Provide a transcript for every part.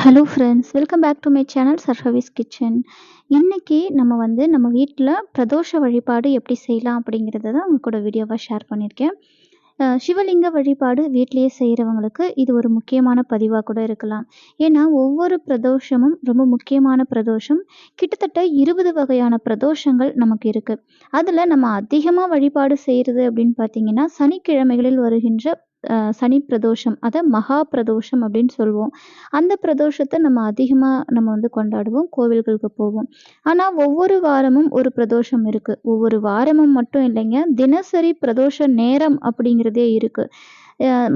Hello friends welcome back to my channel சர்ஹவிஸ் kitchen இன்றைக்கி நம்ம வந்து நம்ம வீட்டில் பிரதோஷ வழிபாடு எப்படி செய்யலாம் அப்படிங்கிறத தான் உங்க கூட வீடியோவாக ஷேர் பண்ணியிருக்கேன். சிவலிங்க வழிபாடு வீட்டிலேயே செய்கிறவங்களுக்கு இது ஒரு முக்கியமான பதிவாக கூட இருக்கலாம். ஏன்னா ஒவ்வொரு பிரதோஷமும் ரொம்ப முக்கியமான பிரதோஷம். கிட்டத்தட்ட இருபது வகையான பிரதோஷங்கள் நமக்கு இருக்குது அதில் நம்ம அதிகமாக வழிபாடு செய்கிறது அப்படின்னு பார்த்தீங்கன்னா சனிக்கிழமைகளில் வருகின்ற சனி பிரதோஷம் அதை மகா பிரதோஷம் அப்படின்னு சொல்லுவோம் அந்த பிரதோஷத்தை நம்ம அதிகமாக நம்ம வந்து கொண்டாடுவோம் கோவில்களுக்கு போவோம். ஆனால் ஒவ்வொரு வாரமும் ஒரு பிரதோஷம் இருக்குது ஒவ்வொரு வாரமும் மட்டும் இல்லைங்க தினசரி பிரதோஷ நேரம் அப்படிங்கிறதே இருக்குது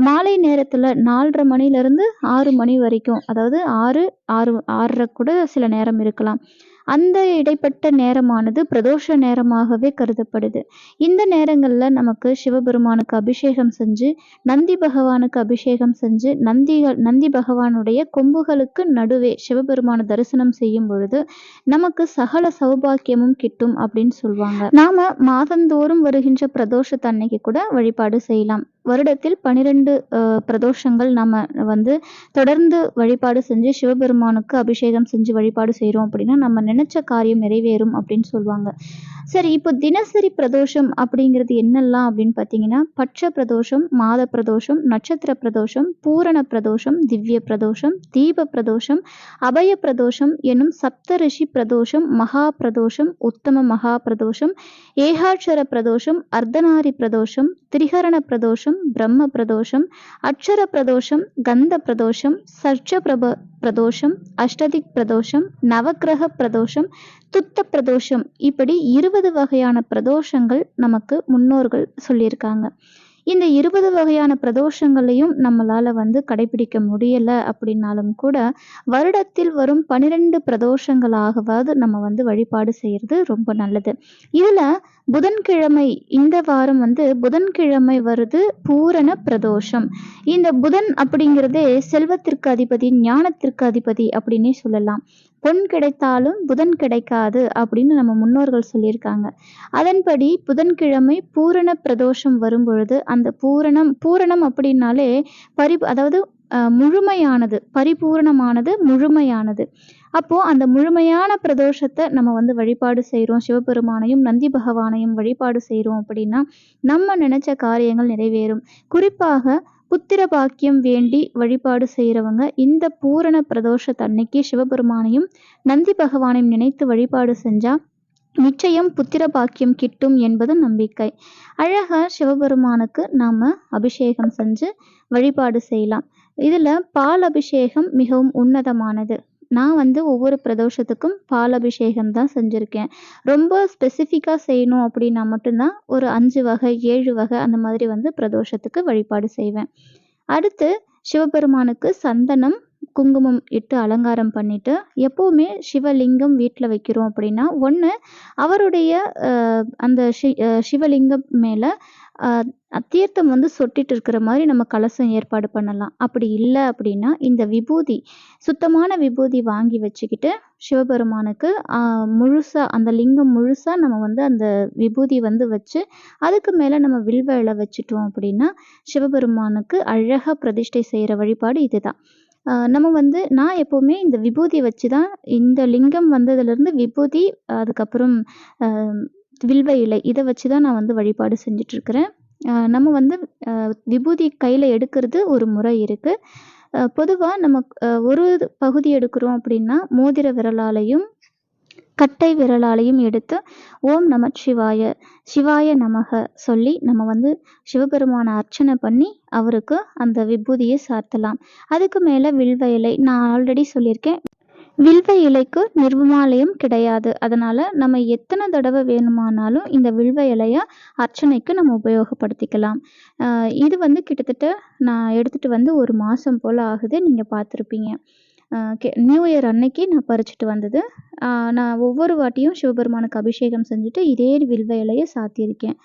மாலை நேரத்தில் நாலரை மணிலேருந்து ஆறு மணி வரைக்கும் அதாவது ஆறு ஆறு ஆறரை கூட சில நேரம் இருக்கலாம். அந்த இடைப்பட்ட நேரமானது பிரதோஷ நேரமாகவே கருதப்படுது. இந்த நேரங்களில் நமக்கு சிவபெருமானுக்கு அபிஷேகம் செஞ்சு நந்தி பகவானுக்கு அபிஷேகம் செஞ்சு நந்திகள் நந்தி பகவானுடைய கொம்புகளுக்கு நடுவே சிவபெருமான தரிசனம் செய்யும் பொழுது நமக்கு சகல சௌபாக்கியமும் கிட்டும் அப்படின்னு சொல்லுவாங்க நாம மாதந்தோறும் வருகின்ற பிரதோஷத்தன்னைக்கு கூட வழிபாடு செய்யலாம். வருடத்தில் பனிரெண்டு பிரதோஷங்கள் நம்ம வந்து தொடர்ந்து வழிபாடு செஞ்சு சிவபெருமானுக்கு அபிஷேகம் செஞ்சு வழிபாடு செய்கிறோம் அப்படின்னா நம்ம நினைச்ச காரியம் நிறைவேறும் அப்படின்னு சொல்லுவாங்க. சரி இப்போ தினசரி பிரதோஷம் அப்படிங்கிறது என்னெல்லாம் அப்படின்னு பார்த்தீங்கன்னா பட்ச பிரதோஷம் மாத பிரதோஷம் நட்சத்திர பிரதோஷம் பூரண பிரதோஷம் திவ்ய பிரதோஷம் தீப பிரதோஷம் அபய பிரதோஷம் என்னும் சப்தரிஷி பிரதோஷம் மகா பிரதோஷம் உத்தம மகா பிரதோஷம் ஏகாட்சர பிரதோஷம் அர்த்தநாரி பிரதோஷம் திரிகரண பிரதோஷம் பிரம்ம பிரதோஷம் அட்சர பிரதோஷம் கந்த பிரதோஷம் சர்ச்ச பிரப பிரதோஷம் அஷ்டதிக் பிரதோஷம் நவக்கிரக பிரதோஷம் துத்த பிரதோஷம் இப்படி இருபது வகையான பிரதோஷங்கள் நமக்கு முன்னோர்கள் சொல்லியிருக்காங்க. இந்த இருபது வகையான பிரதோஷங்களையும் நம்மளால வந்து கடைபிடிக்க முடியல அப்படின்னாலும் கூட வருடத்தில் வரும் பனிரெண்டு பிரதோஷங்களாகவாவது நம்ம வந்து வழிபாடு செய்யறது ரொம்ப நல்லது. இதுல புதன்கிழமை இந்த வாரம் வந்து புதன்கிழமை வருது பூரண பிரதோஷம். இந்த புதன் அப்படிங்கிறதே செல்வத்திற்கு அதிபதி ஞானத்திற்கு அதிபதி அப்படின்னே சொல்லலாம். பொன் கிடைத்தாலும் புதன் கிடைக்காது அப்படின்னு நம்ம முன்னோர்கள் சொல்லியிருக்காங்க. அதன்படி புதன்கிழமை பூரண பிரதோஷம் வரும்பொழுது அந்த பூரணம் பூரணம் அப்படின்னாலே பரி அதாவது முழுமையானது பரிபூரணமானது முழுமையானது. அப்போ அந்த முழுமையான பிரதோஷத்தை நம்ம வந்து வழிபாடு செய்கிறோம் சிவபெருமானையும் நந்தி பகவானையும் வழிபாடு செய்கிறோம் அப்படின்னா நம்ம நினைச்ச காரியங்கள் நிறைவேறும். குறிப்பாக புத்திர பாக்கியம் வேண்டி வழிபாடு செய்கிறவங்க இந்த பூரண பிரதோஷத்தன்னைக்கு சிவபெருமானையும் நந்தி பகவானையும் நினைத்து வழிபாடு செஞ்சா நிச்சயம் புத்திர பாக்கியம் கிட்டும் என்பது நம்பிக்கை. அழகா சிவபெருமானுக்கு நாம அபிஷேகம் செஞ்சு வழிபாடு செய்யலாம். இதுல பால் அபிஷேகம் மிகவும் உன்னதமானது. நான் வந்து ஒவ்வொரு பிரதோஷத்துக்கும் பால் அபிஷேகம் தான் செஞ்சுருக்கேன். ரொம்ப ஸ்பெசிஃபிக்காக செய்யணும் அப்படின்னா மட்டும்தான் ஒரு அஞ்சு வகை ஏழு வகை அந்த மாதிரி வந்து பிரதோஷத்துக்கு வழிபாடு செய்வேன். அடுத்து சிவபெருமானுக்கு சந்தனம் குங்குமம் இட்டு அலங்காரம் பண்ணிட்டு எப்போவுமே சிவலிங்கம் வீட்டில் வைக்கிறோம் அப்படின்னா ஒன்று அவருடைய அந்த ஷி சிவலிங்கம் மேலே தீர்த்தம் வந்து சொட்டிட்டு இருக்கிற மாதிரி நம்ம கலசம் ஏற்பாடு பண்ணலாம். அப்படி இல்லை அப்படின்னா இந்த விபூதி சுத்தமான விபூதி வாங்கி வச்சுக்கிட்டு சிவபெருமானுக்கு முழுசாக அந்த லிங்கம் முழுசாக நம்ம வந்து அந்த விபூதி வந்து வச்சு அதுக்கு மேலே நம்ம வில்வ இலை வச்சுட்டோம் அப்படின்னா சிவபெருமானுக்கு அழகாக பிரதிஷ்டை செய்கிற வழிபாடு இதுதான். நம்ம வந்து நான் எப்போவுமே இந்த விபூதி வச்சு தான் இந்த லிங்கம் வந்ததுலேருந்து விபூதி அதுக்கப்புறம் வில்வ இலை இதை வச்சு தான் நான் வந்து வழிபாடு செஞ்சிட்ருக்கிறேன் நம்ம வந்து விபூதி கையில் எடுக்கிறது ஒரு முறை இருக்குது பொதுவாக நம்ம ஒரு பகுதி எடுக்கிறோம் அப்படின்னா மோதிர விரலாலையும் கட்டை விரலாலையும் எடுத்து ஓம் நம சிவாய சிவாய நமக சொல்லி நம்ம வந்து சிவபெருமானை அர்ச்சனை பண்ணி அவருக்கு அந்த விபூதியை சார்த்தலாம். அதுக்கு மேலே வில்வ இலை நான் ஆல்ரெடி சொல்லியிருக்கேன். வில்வ இலைக்கு நிர்மாலயம் கிடையாது. அதனால நம்ம எத்தனை தடவை வேணுமானாலும் இந்த வில்வ இலைய அர்ச்சனைக்கு நம்ம உபயோகப்படுத்திக்கலாம். இது வந்து கிட்டத்தட்ட நான் எடுத்துட்டு வந்து ஒரு மாதம் போல் ஆகுது. நீங்கள் பார்த்துருப்பீங்க. நியூ இயர் அன்னைக்கு நான் பறிச்சுட்டு வந்தது. நான் ஒவ்வொரு வாட்டியும் சிவபெருமானுக்கு அபிஷேகம் செஞ்சுட்டு இதே வில்வ இலையை சாத்தியிருக்கேன்.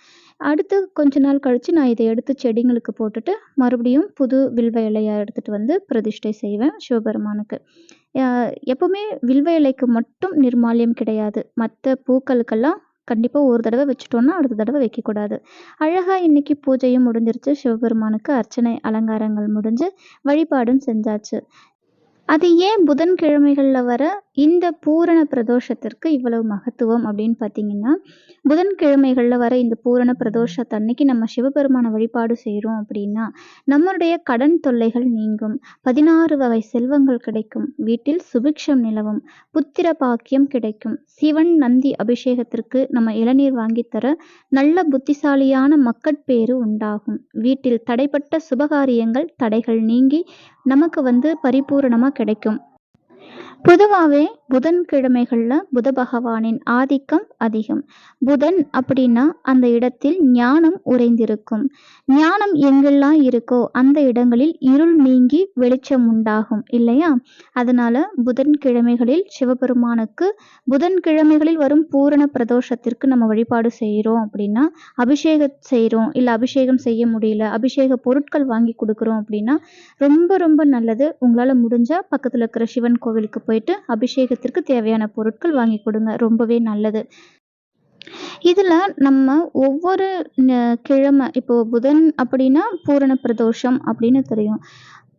அடுத்து கொஞ்ச நாள் கழித்து நான் இதை எடுத்து செடிங்களுக்கு போட்டுட்டு மறுபடியும் புது வில்வ இலையை எடுத்துகிட்டு வந்து பிரதிஷ்டை செய்வேன் சிவபெருமானுக்கு. எப்போவுமே எப்பவுமே வில்வ இலைக்கு மட்டும் நிர்மால்யம் கிடையாது. மற்ற பூக்களுக்கெல்லாம் கண்டிப்பாக ஒரு தடவை வச்சுட்டோன்னா அடுத்த தடவை வைக்கக்கூடாது. அழகாக இன்னைக்கு பூஜையும் முடிஞ்சிருச்சு. சிவபெருமானுக்கு அர்ச்சனை அலங்காரங்கள் முடிஞ்சு வழிபாடும் செஞ்சாச்சு. அது ஏன் புதன்கிழமைகள்ல வர இந்த பூரண பிரதோஷத்திற்கு இவ்வளவு மகத்துவம் அப்படின்னு பார்த்தீங்கன்னா, புதன்கிழமைகளில் வர இந்த பூரண பிரதோஷத்தன்னைக்கு நம்ம சிவபெருமான வழிபாடு செய்கிறோம் அப்படின்னா, நம்மளுடைய கடன் தொல்லைகள் நீங்கும். 16 வகை செல்வங்கள் கிடைக்கும். வீட்டில் சுபிக்ஷம் நிலவும். புத்திர பாக்கியம் கிடைக்கும். சிவன், நந்தி அபிஷேகத்திற்கு நம்ம இளநீர் வாங்கித்தர நல்ல புத்திசாலியான மக்கட்பேறு உண்டாகும். வீட்டில் தடைப்பட்ட சுபகாரியங்கள், தடைகள் நீங்கி நமக்கு வந்து பரிபூரணமாக கிடைக்கும். பொதுவாகவே புதன்கிழமைகளில் புத பகவானின் ஆதிக்கம் அதிகம். புதன் அப்படின்னா அந்த இடத்தில் ஞானம் உறைந்திருக்கும். ஞானம் எங்கெல்லாம் இருக்கோ அந்த இடங்களில் இருள் நீங்கி வெளிச்சம் உண்டாகும் இல்லையா? அதனால புதன்கிழமைகளில் சிவபெருமானுக்கு புதன்கிழமைகளில் வரும் பூரண பிரதோஷத்திற்கு நம்ம வழிபாடு செய்கிறோம் அப்படின்னா, அபிஷேகம் செய்கிறோம் இல்லை அபிஷேகம் செய்ய முடியல, அபிஷேக பொருட்கள் வாங்கி கொடுக்குறோம் அப்படின்னா, ரொம்ப ரொம்ப நல்லது. உங்களால் முடிஞ்சா பக்கத்தில் இருக்கிற சிவன் கோவிலுக்கு போயிட்டு அபிஷேகத்திற்கு தேவையான பொருட்கள் வாங்கி கொடுங்க ரொம்பவே நல்லது. இதுல நம்ம ஒவ்வொரு கிழமை இப்போ புதன் அப்படின்னா பூரண பிரதோஷம் அப்படின்னு தெரியும்.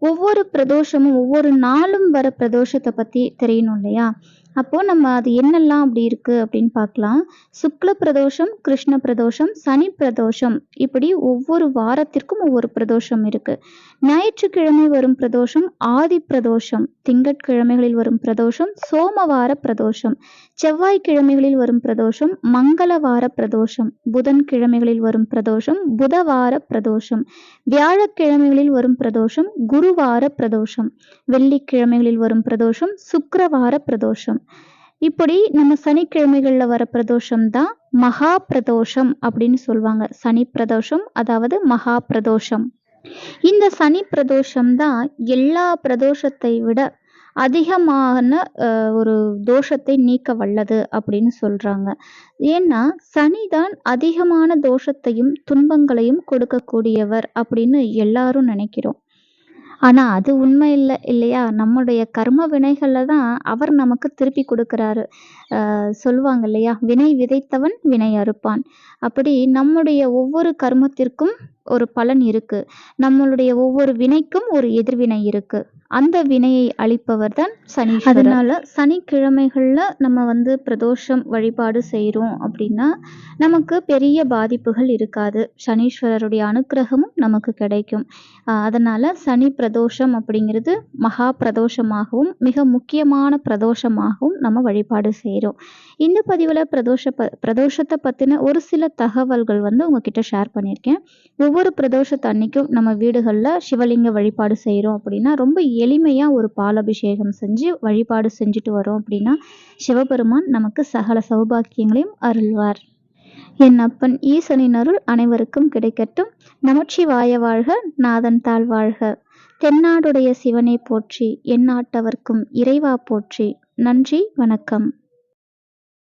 ஒவ்வொரு பிரதோஷமும் ஒவ்வொரு நாளும் வர பிரதோஷத்தை பத்தி தெரியணும் இல்லையா? அப்போது நம்ம அது என்னெல்லாம் அப்படி இருக்குது அப்படின்னு பார்க்கலாம். சுக்ல பிரதோஷம், கிருஷ்ண பிரதோஷம், சனி பிரதோஷம் இப்படி ஒவ்வொரு வாரத்திற்கும் ஒவ்வொரு பிரதோஷம் இருக்குது ஞாயிற்றுக்கிழமை வரும் பிரதோஷம் ஆதி பிரதோஷம். திங்கட்கிழமைகளில் வரும் பிரதோஷம் சோமவார பிரதோஷம். செவ்வாய்க்கிழமைகளில் வரும் பிரதோஷம் மங்களவார பிரதோஷம். புதன்கிழமைகளில் வரும் பிரதோஷம் புதவார பிரதோஷம். வியாழக்கிழமைகளில் வரும் பிரதோஷம் குருவார பிரதோஷம். வெள்ளிக்கிழமைகளில் வரும் பிரதோஷம் சுக்கரவார பிரதோஷம். இப்படி நம்ம சனிக்கிழமைகள்ல வர பிரதோஷம் தான் மகா பிரதோஷம் அப்படின்னு சொல்லுவாங்க சனி பிரதோஷம் அதாவது மகா பிரதோஷம். இந்த சனி பிரதோஷம் தான் எல்லா பிரதோஷத்தை விட அதிகமான ஒரு தோஷத்தை நீக்க வல்லது அப்படின்னு சொல்றாங்க. ஏன்னா, சனிதான் அதிகமான தோஷத்தையும், துன்பங்களையும் கொடுக்கக்கூடியவர் அப்படின்னு எல்லாரும் நினைக்கிறோம். ஆனா அது உண்மை இல்லை இல்லையா? நம்முடைய கர்ம வினைகளில் தான் அவர் நமக்கு திருப்பி கொடுக்குறாரு சொல்லுவாங்க இல்லையா? "வினை விதைத்தவன் வினை அறுப்பான்." அப்படி நம்முடைய ஒவ்வொரு கர்மத்திற்கும் ஒரு பலன் இருக்கு. நம்மளுடைய ஒவ்வொரு வினைக்கும் ஒரு எதிர்வினை இருக்கு. அந்த வினையை அளிப்பவர் தான் சனி அதனால சனிக்கிழமைகள்ல நம்ம வந்து பிரதோஷம் வழிபாடு செய்கிறோம் அப்படின்னா, நமக்கு பெரிய பாதிப்புகள் இருக்காது. சனீஸ்வரருடைய அனுக்கிரகமும் நமக்கு கிடைக்கும். அ அதனால சனி பிரதோஷம் அப்படிங்கிறது மகா பிரதோஷமாகவும், மிக முக்கியமான பிரதோஷமாகவும் நம்ம வழிபாடு செய்கிறோம் இந்த பதிவுல பிரதோஷ ப பிரதோஷத்தை பத்தின ஒரு சில தகவல்கள் வந்து உங்ககிட்ட ஷேர் பண்ணியிருக்கேன். ஒவ்வொரு பிரதோஷத்து அன்னைக்கும் நம்ம வீடுகள்ல சிவலிங்க வழிபாடு செய்கிறோம் அப்படின்னா, ரொம்ப எளிமையா ஒரு பாலபிஷேகம் செஞ்சு வழிபாடு செஞ்சுட்டு வரோம் அப்படின்னா, சிவபெருமான் நமக்கு சகல சௌபாக்கியங்களையும் அருள்வார். என் அப்பன் ஈசனின் அருள் அனைவருக்கும் கிடைக்கட்டும். நமச்சிவாய வாழ்க! நாதன் தாழ் வாழ்க! தென்னாடுடைய சிவனை போற்றி! எந்நாட்டவர்க்கும் இறைவா போற்றி! நன்றி, வணக்கம்.